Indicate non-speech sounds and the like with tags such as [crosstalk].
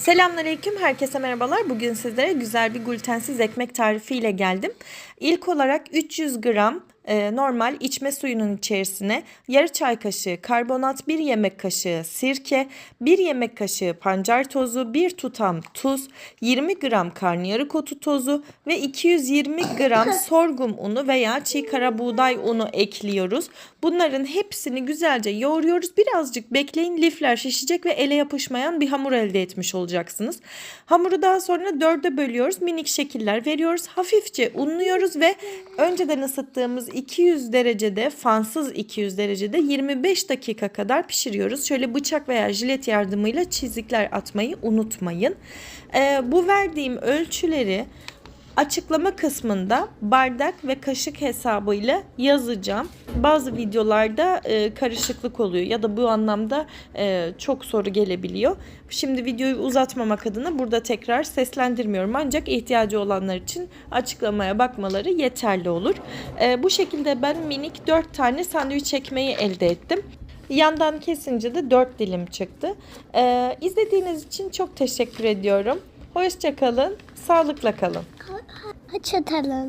Selamünaleyküm, herkese merhabalar. Bugün sizlere güzel bir glutensiz ekmek tarifiyle geldim. İlk olarak 300 gram e, normal içme suyunun içerisine yarı çay kaşığı karbonat, 1 yemek kaşığı sirke, 1 yemek kaşığı pancar tozu, 1 tutam tuz, 20 gram karnıyarık otu tozu ve 220 gram [laughs] sorghum unu veya çiğ kara buğday unu ekliyoruz. Bunların hepsini güzelce yoğuruyoruz. Birazcık bekleyin lifler şişecek ve ele yapışmayan bir hamur elde etmiş olacaksınız. Hamuru daha sonra dörde bölüyoruz. Minik şekiller veriyoruz. Hafifçe unluyoruz ve önceden ısıttığımız 200 derecede fansız 200 derecede 25 dakika kadar pişiriyoruz. Şöyle bıçak veya jilet yardımıyla çizikler atmayı unutmayın. Ee, bu verdiğim ölçüleri Açıklama kısmında bardak ve kaşık hesabıyla yazacağım. Bazı videolarda e, karışıklık oluyor ya da bu anlamda e, çok soru gelebiliyor. Şimdi videoyu uzatmamak adına burada tekrar seslendirmiyorum ancak ihtiyacı olanlar için açıklamaya bakmaları yeterli olur. E, bu şekilde ben minik 4 tane sandviç ekmeği elde ettim. Yandan kesince de 4 dilim çıktı. E, izlediğiniz için çok teşekkür ediyorum. Hoşçakalın, sağlıkla kalın. 我吃它了。